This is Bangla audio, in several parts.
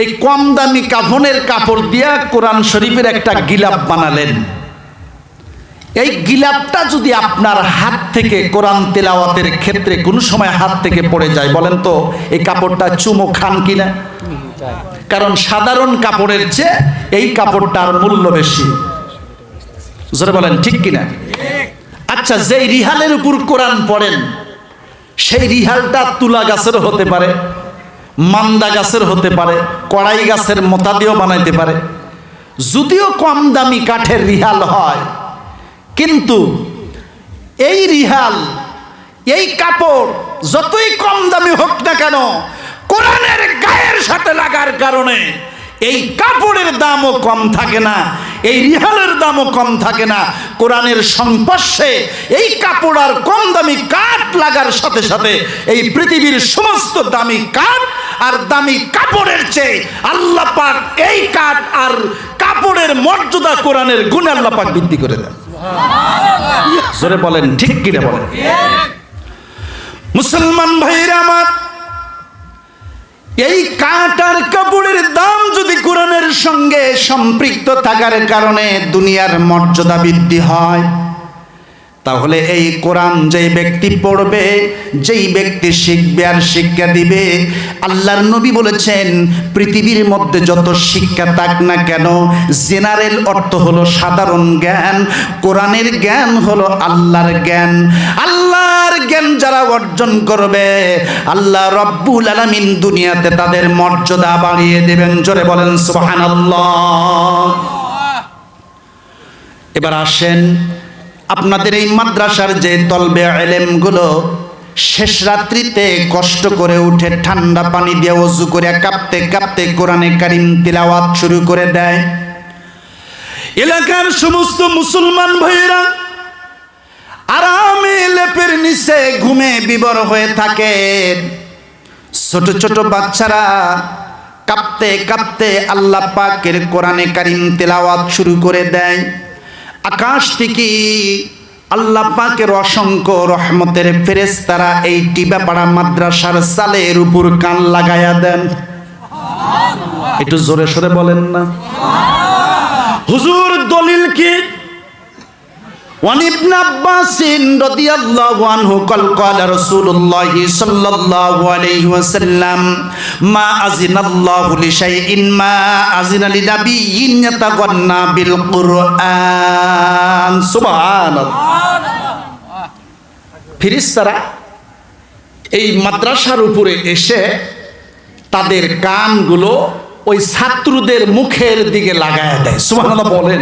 এই কম দামি কাফনের কাপড় দিয়া কোরআন শরীফের একটা গিলাপ বানালেন। এই গিলাপটা যদি আপনার হাত থেকে কোরআন তেলাওয়াতের ক্ষেত্রে কোনো সময় হাত থেকে পড়ে যায়, বলেন তো, এই কাপড়টা চুমো খান কিনা? কারণ সাধারণ কাপড়ের চেয়ে এই কাপড়টার মূল্য বেশি। জোরে বলেন, ঠিক কিনা? আচ্ছা যেই রিহালের উপর কোরআন পড়েন, সেই রিহালটা তুলা গাছের হতে পারে। মান্দা গাছের হতে পারে, কড়াই গাছের মোতা দিয়েও বানাইতে পারে। যদিও কম দামি কাঠের রিহাল হয়, কিন্তু এই রিহাল, এই কাপড় যতই কম দামি হোক না কেন, কোরআনের গায়ের সাথে লাগার কারণে এই কাপড়ের দামও কম থাকে না, এই রিহালের দামও কম থাকে না। কোরআনের সংস্পর্শে এই কাপড় আর কম দামি কাঠ লাগার সাথে সাথে এই পৃথিবীর সমস্ত দামি কাঠ আর দামি কাপড়ের চেয়ে আল্লাহ পাক এই কাঠ আর কাপড়ের মর্যাদা কোরআনের গুণ আল্লাহ পাক বৃদ্ধি করে দেন। জোরে বলেন ঠিক কিনা বলেন? মুসলমান ভাইরা আমার এই কাঠ আর কাপড়ের দাম যদি কোরআনের সঙ্গে সম্পৃক্ত থাকার কারণে দুনিয়ার মর্যাদা বৃদ্ধি হয় তাহলে এই কোরআন যেই ব্যক্তি পড়বে, যেই ব্যক্তি শিখবে আর শিক্ষা দিবে, আল্লাহর নবী বলেছেন, পৃথিবীর মধ্যে যত শিক্ষা থাক না কেন, জেনারেল অর্থ হলো সাধারণ জ্ঞান, কোরআনের জ্ঞান হলো আল্লাহর জ্ঞান। আল্লাহর জ্ঞান যারা অর্জন করবে, আল্লাহ রব্বুল আলামিন দুনিয়াতে তাদের মর্যাদা বাড়িয়ে দেবেন। জোরে বলেন, সুবহানাল্লাহ। এবার আসেন আপনাদের এই মাদ্রাসার যে তলবে এলেমগুলো শেষ রাত্রিতে কষ্ট করে উঠে ঠান্ডা পানি দিয়ে অজু করে কাঁপতে কাঁপতে কোরআনে কারিম তিলাওয়াত শুরু করে দেয়। এলাকার সমস্ত মুসলমান ভাইয়েরা আরামে লেপের নিচে ঘুমে বিবর হয়ে থাকে। ছোট ছোট বাচ্চারা কাঁপতে কাঁপতে আল্লাহ পাকের কোরআনে কারিম তেলাওয়াত শুরু করে দেয়। আকাশ থেকে আল্লাহ পাকের অসংখ্য রহমতের ফেরেস তারা এই টিবাপাড়া মাদ্রাসার সালের উপর কান লাগায়া দেন। একটু জোরে সরে বলেন না। হুজুর দলিল কি? وعن ابن عباس رضي الله عنه قال قال رسول الله صلى الله عليه وسلم ما أذن الله لشيء ما أذن لنبي يتغنى بالقرآن سبحان الله ফিরিস্তারা এই মাদ্রাসার উপরে এসে তাদের কানগুলো ওই ছাত্রদের মুখের দিকে লাগায় দেয় সুবহানাল্লাহ বলেন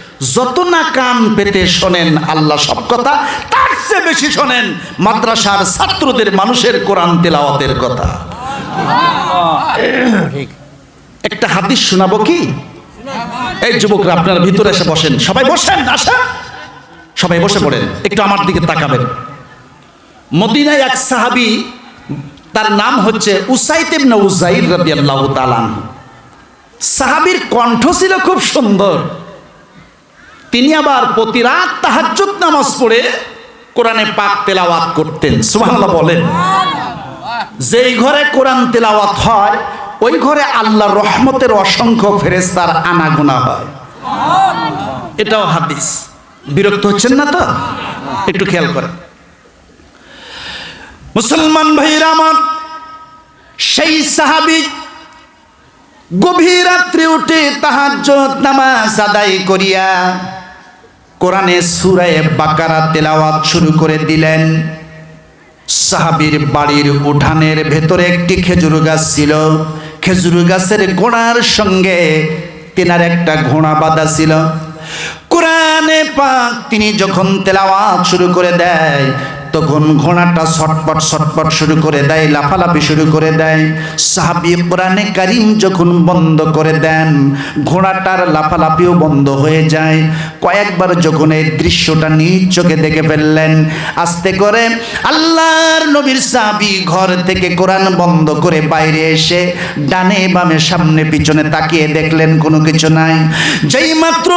যত না কান পেতে শোনেন আল্লাহ সব কথা, তার চেয়ে বেশি শোনেন মাদ্রাসার ছাত্রদের মানুষের কোরআন তেলাওয়াতের কথা। একটা হাদিস শোনাবো কি? এই যুবকরা, আপনারা ভিতরে এসে বসেন। সবাই বসেন, আসেন। সবাই বসে পড়েন, একটু আমার দিকে তাকাবেন। মদিনায় এক সাহাবি, তার নাম হচ্ছে উসাইত ইবনে উজাইর রাদিয়াল্লাহু তাআলা সাহাবীর কণ্ঠ ছিল খুব সুন্দর। তিনি আবার প্রতি রাত তাহাজ্জুদ নামাজ পড়ে কোরআনে পাক তেলাওয়াত করতেন। সুবহানাল্লাহ বলেন। যেই ঘরে কোরআন তেলাওয়াত হয়, ওই ঘরে আল্লাহর রহমতের অসংখ্য ফেরেস্তার আনাগোনা হয়। এটাও হাদিস। বিরক্ত হচ্ছেন না তো? একটু খেয়াল করেন। মুসলমান ভাইরা আমার, সেই সাহাবি গভীর রাত্রে উঠে তাহাজ্জুদ নামাজ আদায় করিয়া কোরআনে সুরায় বাকারা তেলাওয়াত শুরু করে দিলেন। সাহাবির বাড়ির উঠানের ভেতরে একটি খেজুর গাছ ছিল। খেজুর গাছের গোড়ার সঙ্গে তেনার একটা ঘোড়া বাঁধা ছিল। কোরআনে পাক তিনি যখন তেলাওয়াত শুরু করে দেয় তখন ঘোড়াটা ছটপট ছটপট শুরু করে দেয়, লাফালাফি শুরু করে দেয়। সাহাবি কোরআনে কারিম যখন বন্ধ করে দেন, ঘোড়াটার লাফালাফিও বন্ধ হয়ে যায়। কয়েকবার যখন এই দৃশ্যটা নিজ চোখে দেখে ফেললেন, আস্তে করে আল্লাহর নবীর সাহাবি ঘর থেকে কোরআন বন্ধ করে বাইরে এসে ডানে বামে সামনে পিছনে তাকিয়ে দেখলেন কোনো কিছু নাই। যেই মাত্র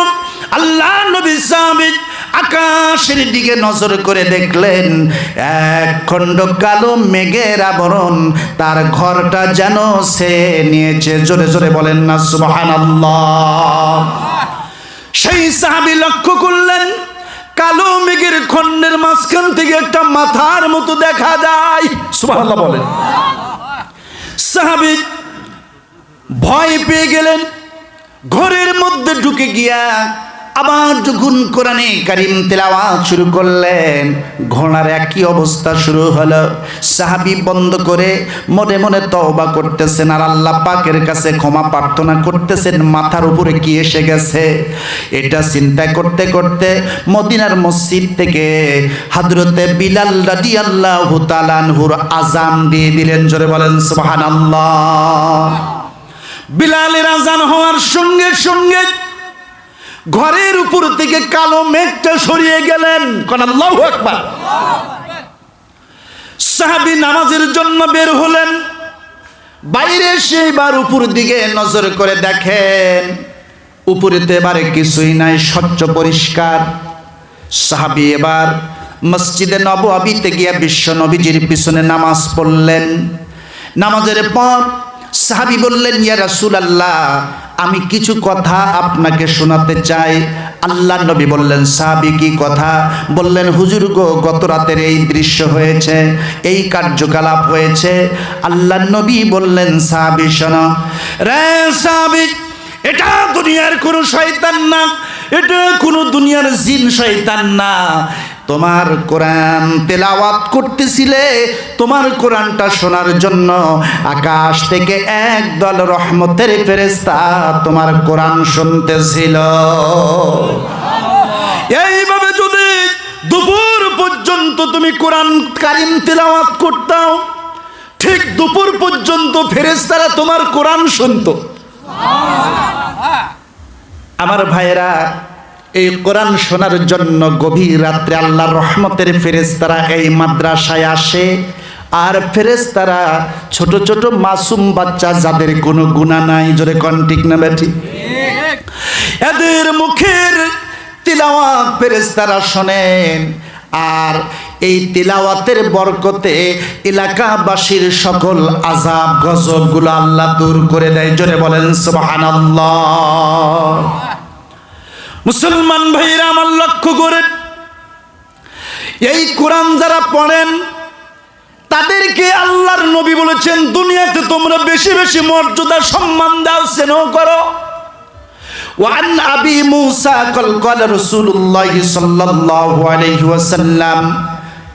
আল্লাহ নবী সাহাবি আকাশের দিকে নজর করে দেখলেন, এক খণ্ড কালো মেঘের আবরণ, তার ঘরটা যেন সে নিয়েছে। জোরে জোরে বলেন না, সুবহানাল্লাহ। সেই সাহাবি লক্ষ্য করলেন, কালো মেঘের খণ্ডের মাঝখান থেকে একটা মাথার মতো দেখা যায়। সুবহানাল্লাহ বলেন। সাহাবি ভয় পেয়ে গেলেন, ঘরের মধ্যে ঢুকে গিয়া আবার যখন কোরআনে কারিম তেলাওয়াত শুরু করলেন, ঘোড়ার একই অবস্থা শুরু হলো। সাহাবি বন্ধ করে মনে মনে তওবা করতেছেন আর আল্লাহ পাকের কাছে ক্ষমা প্রার্থনা করতেছেন, মাথার উপরে কি এসে গেছে? এটা চিন্তা করতে করতে মদিনার মসজিদ থেকে হাজরতে বিলাল রাদিয়াল্লাহু তাআলা আনহুর আজান দিয়ে দিলেন, জোরে বলেন, সুবহানাল্লাহ। বিলালের আজান হওয়ার সঙ্গে সঙ্গে ঘরের উপর থেকে কালো মেঘটা সরিয়ে গেলেন। সাহাবী নামাজের জন্য বের হলেন। বাইরে সেইবার উপর দিকে নজর করে দেখেন, উপরেতে এবারে কিছুই নাই, স্বচ্ছ পরিষ্কার। সাহাবী এবার মসজিদে নবআবিতে গিয়া বিশ্ব নবীজির পিছনে নামাজ পড়লেন। নামাজের পর সাহাবি বললেন, ইয়া রাসূলুল্লাহ, আমি কিছু কথা আপনাকে শোনাতে চাই। আল্লাহ নবী বললেন, সাহাবি, কি কথা? বললেন, হুজুর গো, গত রাতের এই দৃশ্য হয়েছে, এই কার্যকলাপ হয়েছে। আল্লাহ নবী বললেন, সাহাবি, শোনো। রে সাহাবি, এটা দুনিয়ার কোনো শয়তান না, এটা কোনো দুনিয়ার জিন শয়তান না। তোমার কোরআন তেলাওয়াত করতেছিলে, তোমার কোরআনটা শোনার জন্য আকাশ থেকে একদল রহমতের ফেরেস্তা তোমার কোরআন শুনতেছিল। এইভাবে যদি দুপুর পর্যন্ত তুমি কোরআন কারিম তেলাওয়াত করতাও, ঠিক দুপুর পর্যন্ত ফেরেস্তারা তোমার কোরআন শুনতো। আমার ভাইয়েরা এই কোরআন শোনার জন্য গভীর রাত্রে আল্লাহর রহমতের ফেরেস্তারা এই মাদ্রাসায় আসে। আর ফেরেস্তারা ছোট ছোট মাসুম বাচ্চা যাদের কোনো গুণা নাই, জোরে কন্টিক না ব্যাঠি এদের মুখের তিলাওয়াত ফেরেস্তারা শোনেন। আর এই তিলাওয়াতের বরকতে এলাকাবাসীর সকল আজাব গজবগুলো আল্লাহ দূর করে দেয়। জোরে বলেন, সুবহানাল্লাহ। মুসলমান ভাইরা আমার লক্ষ্য করেন এই কোরআন যারা পড়েন তাদেরকে আল্লাহর নবী বলেছেন দুনিয়াতে তোমরা বেশি বেশি মর্যাদা সম্মান দাও স্নেহ করো وعن أبي موسى قال قال رسول الله صلى الله عليه وسلم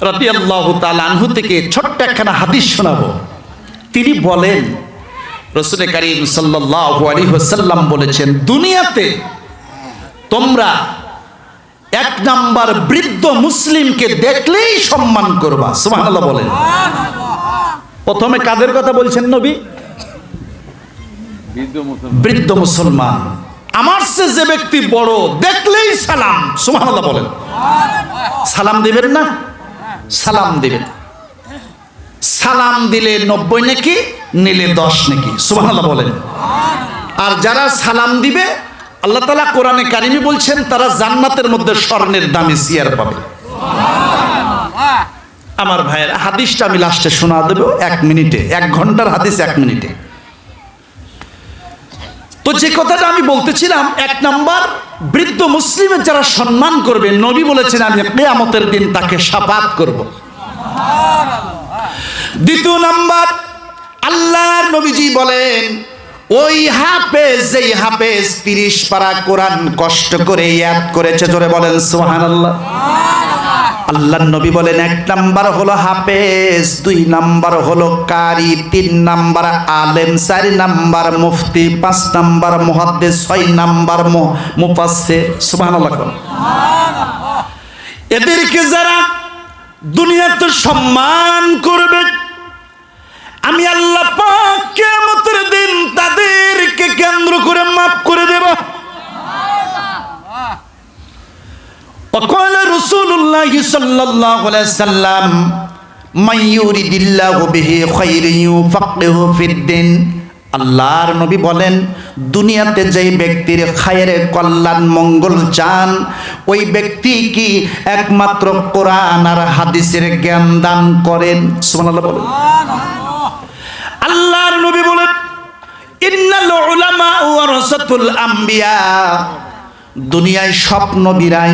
রাদিয়াল্লাহু তাআলা আনহু থেকে ছোট্ট একখানা হাদিস শোনাবো। তিনি বলেন রসুল করিম সাল্লাল্লাহু আলাইহি ওয়াসাল্লাম বলেছেন দুনিয়াতে তোমরা এক নাম্বার বৃদ্ধ মুসলিমকে দেখলেই সম্মান করবা। সুবহানাল্লাহ বলেন। প্রথমে কাদের কথা বলছেন নবী? বৃদ্ধ মুসলমান। আমার সে যে ব্যক্তি বড় দেখলেই সালাম। সুবহানাল্লাহ বলেন। সালাম দিবেন না? সালাম দিবেন। সালাম দিলে নব্বই নাকি, নিলে দশ নাকি? সুবহানাল্লাহ বলেন। আর যারা সালাম দিবে, আল্লাহ তালা কোরআনে কারিমি বলছেন, তারা জান্নাতের মধ্যে স্বর্ণের দামে সিয়ার পাবে। আমার ভাইয়ের হাদিসটা আমি লাস্টে শোনা দেব, এক মিনিটে, এক ঘণ্টার হাদিস এক মিনিটে। তো যে কথাটা আমি বলতেছিলাম এক নাম্বার বৃদ্ধ মুসলিমের যারা সম্মান করবে নবী বলেছেন আমি কেয়ামতের দিন তাকে সাপাত করব। দ্বিতীয় নাম্বার আল্লাহর নবীজি বলেন ওই হাফেজ যেই হাফেজ তিরিশ পারা কোরআন কষ্ট করে ইয়াদ করেছে জোরে বলেন সোহান আল্লাহ আল্লাহ নবী বলেন এক নাম্বার হলো হাফেজ দুই নাম্বার হলো কারি তিন নাম্বার আলেম চারি নাম্বার মুফতি পাঁচ নাম্বার মহাদ্দে ছয় নাম্বার মুফাসে সুবাহ এদেরকে যারা দুনিয়াতে সম্মান করবে আমি আল্লাহ পাক কেমতের দিন তাদেরকে কেন্দ্র করে মাফ করে দেব। অকল সাল্লাল্লাহু আলাইহি সাল্লাম, মান ইউরিদিল্লাহু বিহি খায়রান ইউফাক্কিহু ফিদ্দিন আল্লাহর নবী বলেন, দুনিয়াতে যেই ব্যক্তির খায়ের কল্যাণ, মঙ্গল চান, ওই ব্যক্তি কি একমাত্র কোরআন আর হাদিসের জ্ঞান দান করেন? সুবহানাল্লাহ বলেন। আল্লাহর নবী বলেন, ইন্নাল উলামা ওয়ারাসাতুল আমবিয়া। দুনিয়ায় সব নবীরাই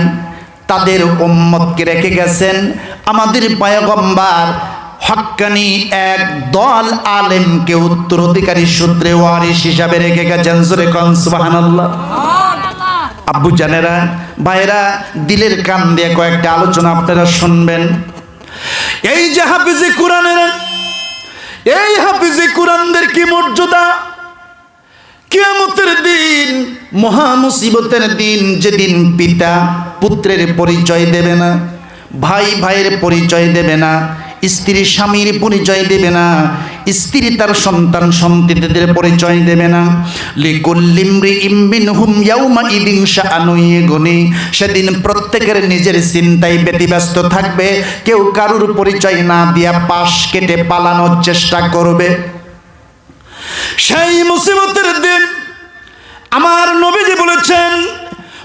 তাদের উম্মতকে রেখে গেছেন। আমাদের পয়গম্বর হক্কানি এক দল আলেমকে উত্তরাধিকারী সূত্রে ওয়ারিস হিসাবে রেখে গেছেন। জোরে কন, সুবহানাল্লাহ। আব্বু জানেরা ভাইরা দিলের কান দিয়ে কয়েকটা আলোচনা আপনারা শুনবেন। এই যে হাফিজে কোরআনের, এই হাফিজে কোরআনদের কি মর্যাদা? কিয়ামতের দিন, মহা মুসিবতের দিন যেদিন পিতা পুত্রের পরিচয় দেবে না, ভাই ভাইয়ের পরিচয় দেবে না, স্ত্রী স্বামীর পরিচয় দেবে না, স্ত্রী তার সন্তান সন্তানদের পরিচয় দেবে না। লিকুল্লিমরি ইমবিন হুম ইয়াউমা ইদিন শাআনুয়ে গুনি সেদিন প্রত্যেকের নিজের চিন্তায় ব্যতিব্যস্ত থাকবে, কেউ কারুর পরিচয় না দিয়া পাশ কেটে পালানোর চেষ্টা করবে। সেই মুসিবতের দিন আমার নবীজি বলেছেন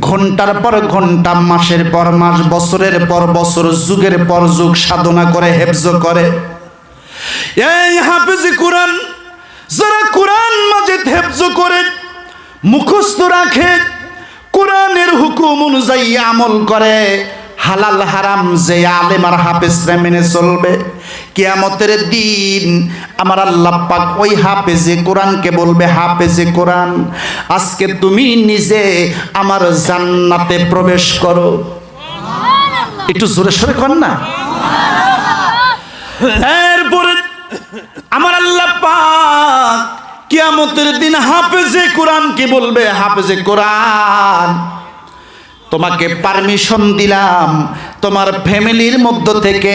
ঘণ্টার পর ঘণ্টা, মাসের পর মাস, বছরের পর বছর, যুগের পর যুগ সাধনা করে, হেফজ করে। এই হাফিজি কোরআন যারা কোরআন মাজিদ হেফজ করে, মুখস্থ রাখে, কোরআনের হুকুম অনুযায়ী আমল করে, হালাল হারাম যে আলেম আর হাফেজরা মেনে চলবে কিয়ামতের দিন আমার আল্লাহ পাক ওই হাফেজে কোরআনকে বলবে, হাফেজে কোরআন, আজকে তুমি নিজে আমার জান্নাতে প্রবেশ করো। একটু জোরে সরে কর না। এরপরে আমার আল্লাহ পাক কিয়ামতের দিন হাফেজে কোরআন কি বলবে, হাফেজে কোরআন, তোমাকে পারমিশন দিলাম তোমার ফ্যামিলির মধ্য থেকে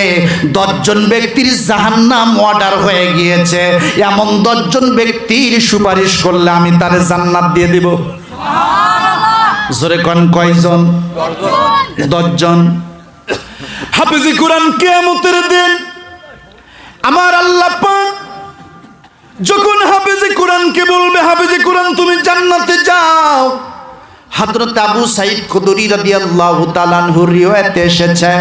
দশজন ব্যক্তির জাহান্নাম অর্ডার হয়ে গিয়েছে। এমন দশজন ব্যক্তির সুপারিশ করলে আমি তার জান্নাত দিয়ে দিব। জোরে কন কয়জন? দশজন। হাফিজি কোরআন কেয়ামতের দিন আমার আল্লাহ পাক যখন হাফিজি কোরআনকে বলবে হাফিজি কোরআন তুমি জান্নাতে যাও। হযরত আবু সাইদ খুদরি রাদিয়াল্লাহু তাআলার রিওয়ায়াতে এসেছে।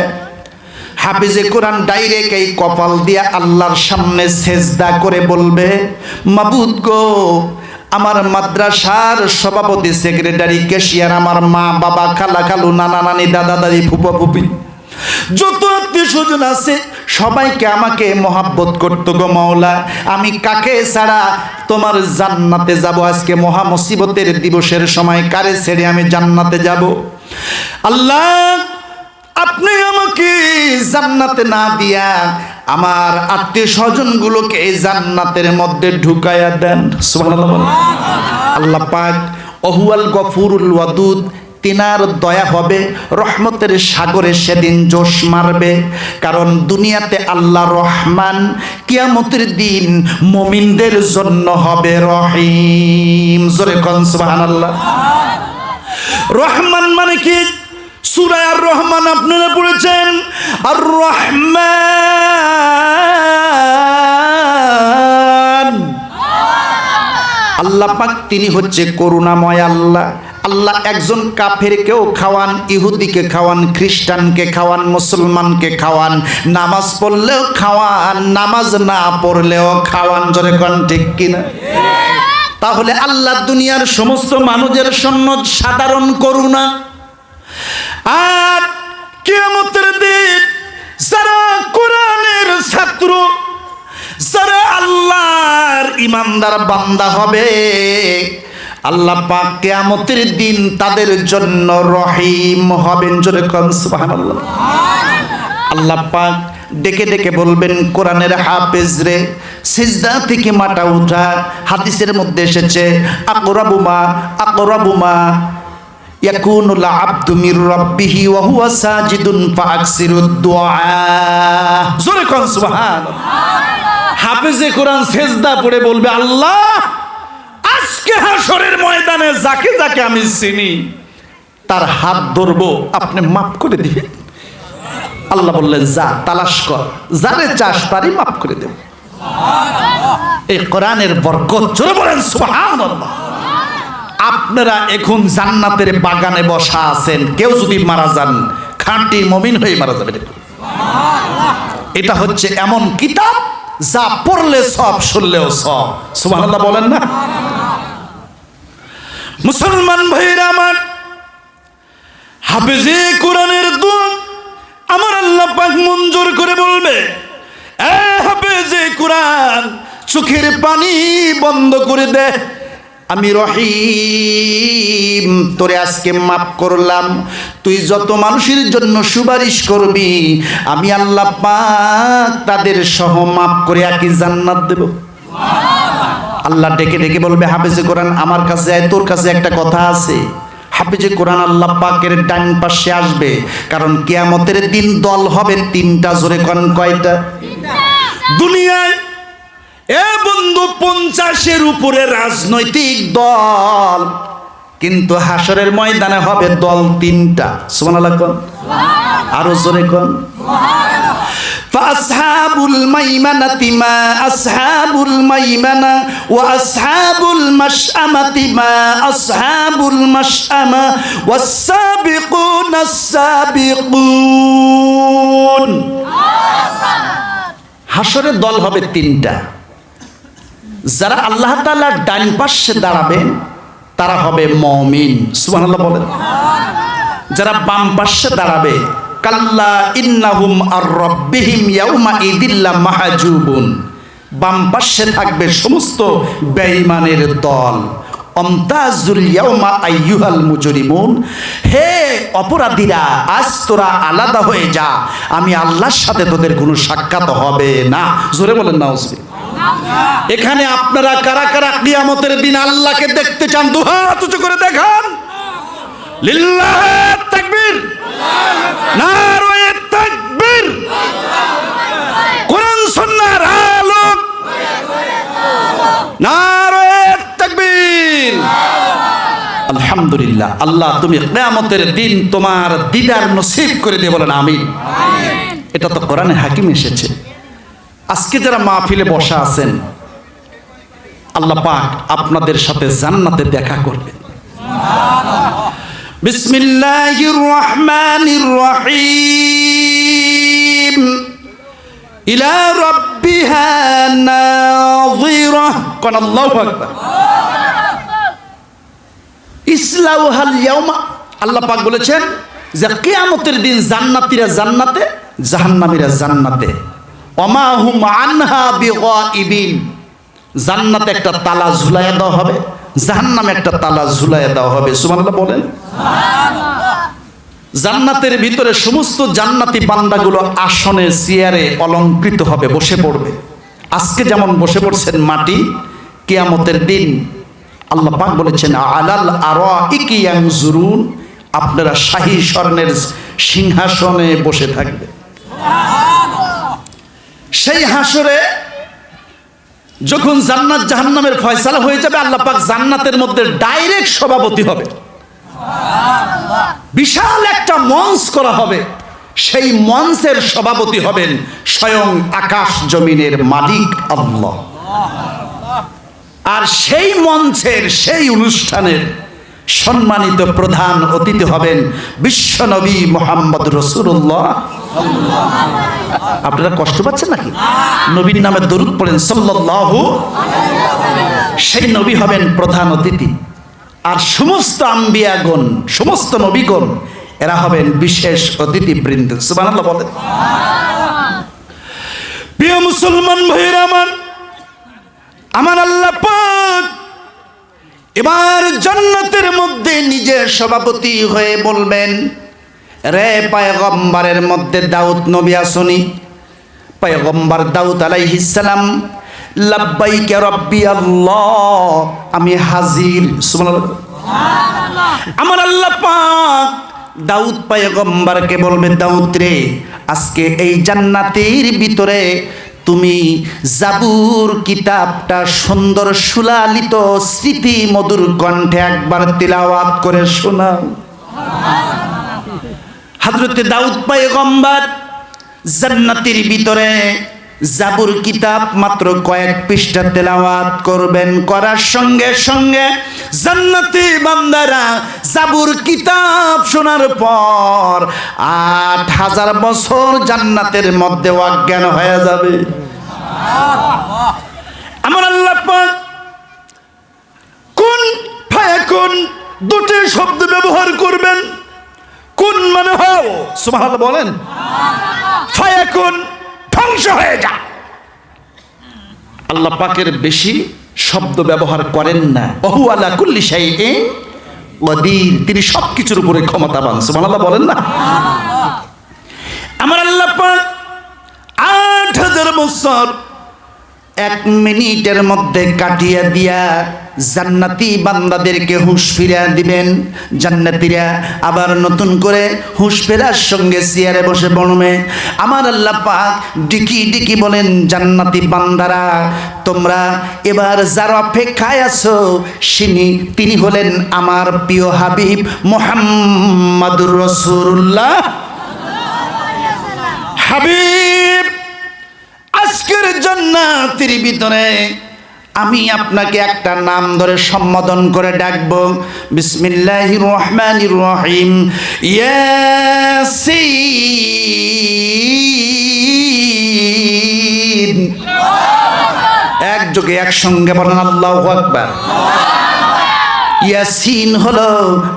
হাফিজে কোরআন ডাইরেক্ট এই কপাল দিয়া আল্লাহর সামনে সেজদা করে বলবে, মাবুদ গো, আমার মাদ্রাসার সভাপতি, সেক্রেটারি কেশিয়ার আমার মা বাবা, খালা খালু, নানা নানি, দাদা দাদি, ফুপা ফুপি, যত আত্মীয় স্বজন আছে সবাইকে আমাকে মহাব্বত করতো গো মাওলা। আমি কাকে ছাড়া তোমার জান্নাতে যাব? আজকে মহা মুসিবতের দিবসের সময় কারে ছেড়ে আমি জান্নাতে যাব? আল্লাহ, আপনি আমাকে জান্নাতে না দিয়া আমার আত্মীয় স্বজনগুলোকে জান্নাতের মধ্যে ঢুকাইয়া দেন। আল্লাহ পাক অহুয়াল গফুরুল ওয়াদুদ তিনার দয়া হবে, রহমতের সাগরে সেদিন জোশ মারবে। কারণ দুনিয়াতে আল্লাহ রহমান কিয়ামতের দিন মমিনদের জন্য হবে রহিম। জোরে কন সুবহানাল্লাহ। রহমান মানে কি? সুরায় আর রহমান আপনারা পড়েছেন? আর রহমান আল্লাহ পাক তিনি হচ্ছে করুণাময় আল্লাহ। আল্লাহ একজন কাফেরকেও খাওয়ান, ইহুদিকে খাওয়ান, খ্রিস্টানকে খাওয়ান, মুসলমানকে খাওয়ান, নামাজ পড়লেও খাওয়ান, নামাজ না পড়লেও খাওয়ান, জোরে কন ঠিক কিনা? তাহলে আল্লাহ দুনিয়ার সমস্ত মানুষের সন্ন্যত সাধারণ করুণা। আর কেমতের দিন যারা কোরআনের ছাত্র, যারা আল্লাহর ইমানদার বান্দা হবে আল্লাহ পাক কেয়ামতের দিন তাদের জন্য রহিম হবেন জোরে সুবহানাল্লাহ। আল্লাহ পাক ডেকে ডেকে বলবেন, কোরআনের হাফেজ রে, সিজদা থেকে মাটা উঠা, হাদিসের মধ্যে এসেছে আকরাবুমা আকরাবুমা ইয়াকুনুল আব্দু মির রাব্বিহি ওয়া হুয়া সাজিদুন ফাআকসিরুদ দুআ। জোরে কোন সুবহানাল্লাহ। হাফেজে কোরআন সেজদা পড়ে বলবে, আল্লাহ আজকে হাসরের ময়দানে যাকে যাকে আমি চিনি, তার হাত ধরবো, আপনি মাফ করে দিবেন। আল্লাহ বললেন, যা, তালাশ কর। যারে চাস তারই মাফ করে দেব। এই কোরআনের বরকত, জোরে বলেন, সুবহানাল্লাহ। আপনারা এখন জান্নাতের বাগানে বসা আছেন, কেউ যদি মারা যান, খাঁটি মমিন হয়ে মারা যাবে। এটা হচ্ছে এমন কিতাব, যা পড়লে সব, শুনলেও সব। সুবহানাল্লাহ বলেন না? মুসলমান ভাইরা আমার, হাফেজে কোরআনের দোয়া আমার আল্লাহ পাক মঞ্জুর করে বলবে, এ হাফেজে কোরআন, চোখের পানি বন্ধ করে দে, আমি রহিম, তোরে আজকে মাফ করলাম, তুই যত মানুষের জন্য সুপারিশ করবি, আমি আল্লাহ পাক তাদের সহ মাফ করে একই জান্নাত দেব। আল্লাহ ডেকে ডেকে বলবে, হাফেজে কোরআন, আমার কাছে আয়, তোর কাছে একটা কথা আছে। হাফেজে কোরআন আল্লাহ পাকের ডান পাশে আসবে, কারণ কিয়ামতের দিন দল হবে তিনটা, জোরে কোন কয়টা? দুনিয়ায় এ বন্ধু পঞ্চাশের উপরে রাজনৈতিক দল, কিন্তু হাসরের ময়দানে হবে দল তিনটা। সুবহানাল্লাহ কোন। আরও জোরে কোন। ফাসহাবুল মাইমানাতি মা আসহাবুল মাইমানা ওয়া আসহাবুল মাশআমাতি মা আসহাবুল মাশআমা ওয়াস হাসরের দল হবে তিনটা। যারা আল্লাহ তালা ডান পাশে দাঁড়াবেন তারা হবে মমিন। সুবাহ বলেন। যারা বাম পাশে দাঁড়াবে কাল্লা ইন্নাহুম আর রব্বিহিম ইয়াউমা ইদিল্লা মাহাজুবুন। বাম পাশে থাকবে সমস্ত বেঈমানের দল। অমতাজুল ইয়াউমা আইয়ুহাল মুজরিমুন। হে অপরাধীরা, আজ তোরা আলাদা হয়ে যা। আমি আল্লাহর সাথে তোদের কোনো সাক্ষাৎ হবে না। জোরে বলেন না এখানে আপনারা কারা কারা কিয়ামতের দিন আল্লাহকে দেখতে চান, দুহাত উঁচু করে দেখান। কোরআন আলহামদুলিল্লাহ, আল্লাহ তুমি কিয়ামতের দিন তোমার দিদার নসিব করে দিয়ে বলেন আমিন। এটা তো কোরআনে হাকিম এসেছে। আজকে যারা মাহফিলে বসা আছেন, আল্লাহ পাক আপনাদের সাথে জান্নাতে দেখা করবেন। বিসমিল্লাহির রহমানির রহিম। ইলা রাব্বিহা নাযিরা। কোন আল্লাহু আকবার। ইসলাউহাল ইয়াউমা। আল্লাহ পাক বলেছেন যে কিয়ামতের দিন জান্নাতীরা জান্নাতে, জাহান্নামীরা জান্নাতে। অমাহুম আনহা বিগাইবিন। জান্নাতে একটা তালা ঝুলাইয়া দেওয়া হবে। জাহান্নামে একটা তালা ঝুলাইয়া দেওয়া হবে, সুবহানাল্লাহ বলেন। জান্নাতের ভিতরে সমস্ত জান্নাতি বান্দাগুলো আসনে, চেয়ারে অলঙ্কৃত হবে, বসে পড়বে। আজকে যেমন বসে পড়ছেন মাটি, কেয়ামতের দিন আল্লাহ পাক বলেছেন, আলাল ইয়ানজুরুন? আপনারা শাহী স্বর্ণের সিংহাসনে বসে থাকবে। সেই হাসরে যখন জান্নাত জাহান্নামের ফয়সালা হয়ে যাবে, আল্লাহ পাক জান্নাতের মধ্যে ডাইরেক্ট সভাপতি হবে। বিশাল একটা মঞ্চ করা হবে। সেই মঞ্চের সভাপতি হবেন স্বয়ং আকাশ জমিনের মালিক আল্লাহ। আর সেই মঞ্চের, সেই অনুষ্ঠানের সম্মানিত প্রধান অতিথি হবেন বিশ্বনবী মোহাম্মদ রসুল্লাহ আপনারা কষ্ট পাচ্ছেন নাকি? নবীর নামে দরুদ পড়েন, সাল্লাল্লাহু সেই নবী হবেন প্রধান অতিথি। আর সমস্ত আম্বিয়াগণ, সমস্ত নবীগণ, এরা হবেন বিশেষ অতিথি বৃন্দ সুবহানাল্লাহ বলেন। প্রিয় মুসলমান ভাইরা আমার আমার আল্লাহ পাক এবার জান্নাতের মধ্যে নিজের সভাপতি হয়ে বলবেন রে পায়গম্বরের মধ্যে দাউদ নবী আসনি। পায়গম্বর দাউদ আলাইহিস সালাম লাব্বাইকা রব্বি আল্লাহ আমি হাজির। সুবহানাল্লাহ। আমার আল্লাহ পাক দাউদ পায়গম্বরকে বলবে দাউদ রে আজকে এই জান্নাতের ভিতরে তুমি জাবুর কিতাবটা সুন্দর সুলালিত স্মৃতি মধুর কণ্ঠে একবার তিলাওয়াত করে শোনাও। হজরতে দাউদ পায়ে পায়গম্বর জান্নাতের ভিতরে জাবুর কিতাব মাত্র কয়েক পৃষ্ঠা তেলাওয়াত করবেন। করার সঙ্গে সঙ্গে জান্নাতি বান্দারা জাবুর কিতাব শোনার পর আট হাজার বছর জান্নাতের মধ্যে অজ্ঞান হয়ে যাবে। আমার আল্লাহ কোন ফায়াকুন দুটি শব্দ ব্যবহার করবেন। কোন মানে হও। সুবহানাল্লাহ বলেন। ফায়াকুন ধ্বংস হয়ে যা। আল্লাহ পাকের বেশি শব্দ ব্যবহার করেন না। অহু আলা কুল্লি শাইইন ওয়াদির তিনি সব কিছুর উপরে ক্ষমতাবান। সুবহানাল্লাহ বলেন না? আমার আল্লাহ পাক আট হাজার বছর এক মিনিটের মধ্যে কাটিয়ে দিয়া জান্নাতি বান্দাদেরকে হুঁশ ফিরিয়ে দিবেন। জান্নাতিরা আবার নতুন করে হুঁশ ফেরার সঙ্গে চেয়ারে বসে বনবে আমার আল্লাহ পাক ডিকি ডিকি বলেন, জান্নাতি বান্দারা, তোমরা এবার যার অপেক্ষায় আছো, সিনি, তিনি হলেন আমার প্রিয় হাবিব মোহাম্মদুর রসুল্লাহ হাবিব, আজকের জান্নাতের ভিতরে আমি আপনাকে একটা নাম ধরে সম্বোধন করে ডাকব। বিসমিল্লাহির রহমানির রহিম। একযোগে একসঙ্গে বলেন, আল্লাহু আকবার। ইয়াসিন হলো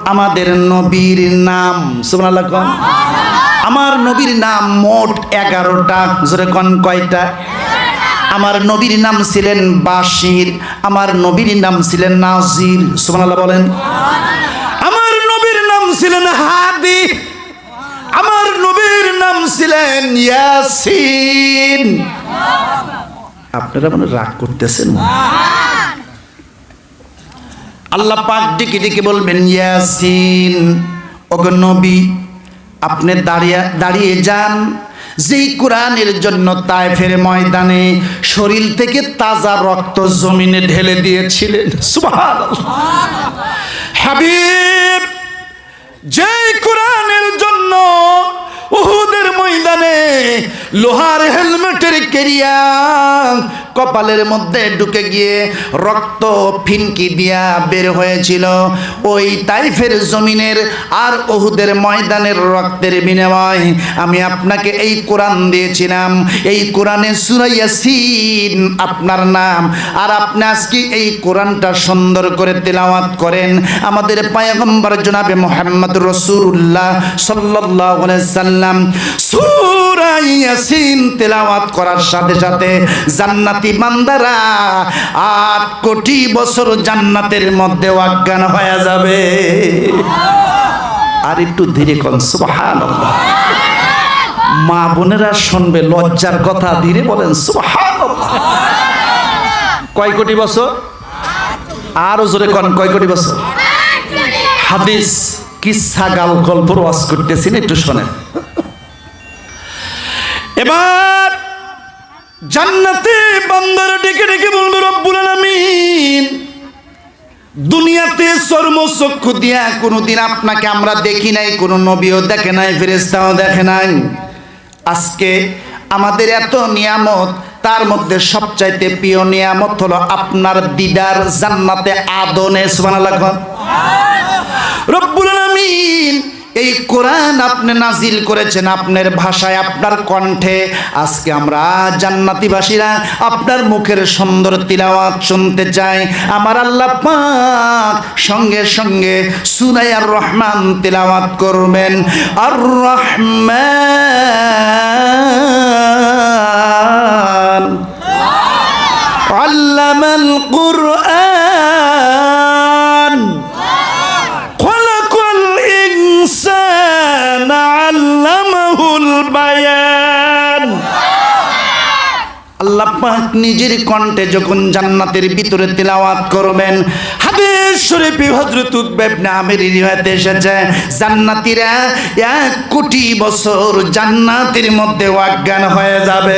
আমাদের নবীর নাম। সুবহানাল্লাহ আমার নবীর নাম মোট এগারোটা। জোরে কন কয়টা? আমার নবীর নাম ছিলেন বাসির আমার নবীর নাম ছিলেন নাজির। সুবহানাল্লাহ বলেন। আমার নবীর নাম ছিলেন হাদি, আমার নবীর নাম ছিলেন ইয়াসিন। আপনারা মানে রাগ করতেছেন আল্লাহ পাক ডেকে ডেকে বলবেন, ইয়াসিন, ওগো নবী, আপনি দাঁড়িয়ে দাঁড়িয়ে যান। যেই কোরআনের জন্য তাইফের ময়দানে শরীর থেকে তাজা রক্ত জমিনে ঢেলে দিয়েছিলেন। হাবিব, যেই কোরআনের জন্য উহুদের ময়দানে লোহার হেলমেটের কেরিয়া কপালের মধ্যে ঢুকে গিয়ে রক্ত ফিনকি দিয়া বের হয়েছিল। ওই তাইফের জমিনের আর ওহুদের ময়দানের রক্তের বিনিময় আমি আপনাকে এই কোরআন দিয়েছিলাম। এই কোরআনে সুরাইয়াসিন আপনার নাম। আর আপনি আজকে এই কোরআনটা সুন্দর করে তেলাওয়াত করেন। আমাদের পায়গম্বর জনাবে মোহাম্মদ রসুল্লাহ সাল্লাহ সাল্লাম সুরাইয়াসিন তেলাওয়াত করার সাথে সাথে জান্নাতি বান্দারা, আট কোটি বছর জান্নাতের মধ্যে অজ্ঞান হয়ে যাবে। আর একটু ধীরে কন মা বোনেরা শুনবে, লজ্জার কথা ধীরে বলেন, সুবহানাল্লাহ। কয় কোটি বছর? আরও জোরে কন, কয় কোটি বছর? হাদিস, কিসা গাল গল্প ওয়াজ করতেছেন একটু শোনেন। এবার জান্নাতে বান্দারা ডেকে ডেকে বলবে রব্বুল আলামিন দুনিয়াতে চর্মচক্ষু দিয়া কোনোদিন আপনাকে আমরা দেখি নাই কোনো নবীও দেখে নাই ফেরেস্তাও দেখে নাই। আজকে আমাদের এত নিয়ামত তার মধ্যে সবচাইতে প্রিয় নিয়ামত হলো আপনার দিদার জান্নাতে আদনে সুবহানাল্লাহ রব্বুল আলামিন এই কোরআন আপনি নাজিল করেছেন আপনার ভাষায়, আপনার কণ্ঠে। আজকে আমরা জান্নাতিবাসীরা আপনার মুখের সুন্দর তিলাওয়াত শুনতে চাই। আমার আল্লাহ পাক সঙ্গে সঙ্গে সুরাই আর রহমান তিলাওয়াত করবেন। আর রহমান। আল্লামাল কুরআন। নিজের কণ্ঠে যখন জান্নাতের ভিতরে তেলাওয়াত করবেন, হাদিস শরীফে হযরত উতবা ইবনে আমির রিওয়ায়াতে এসেছে, জান্নাতীরা এক কোটি বছর জান্নাতের মধ্যে অজ্ঞান হয়ে যাবে।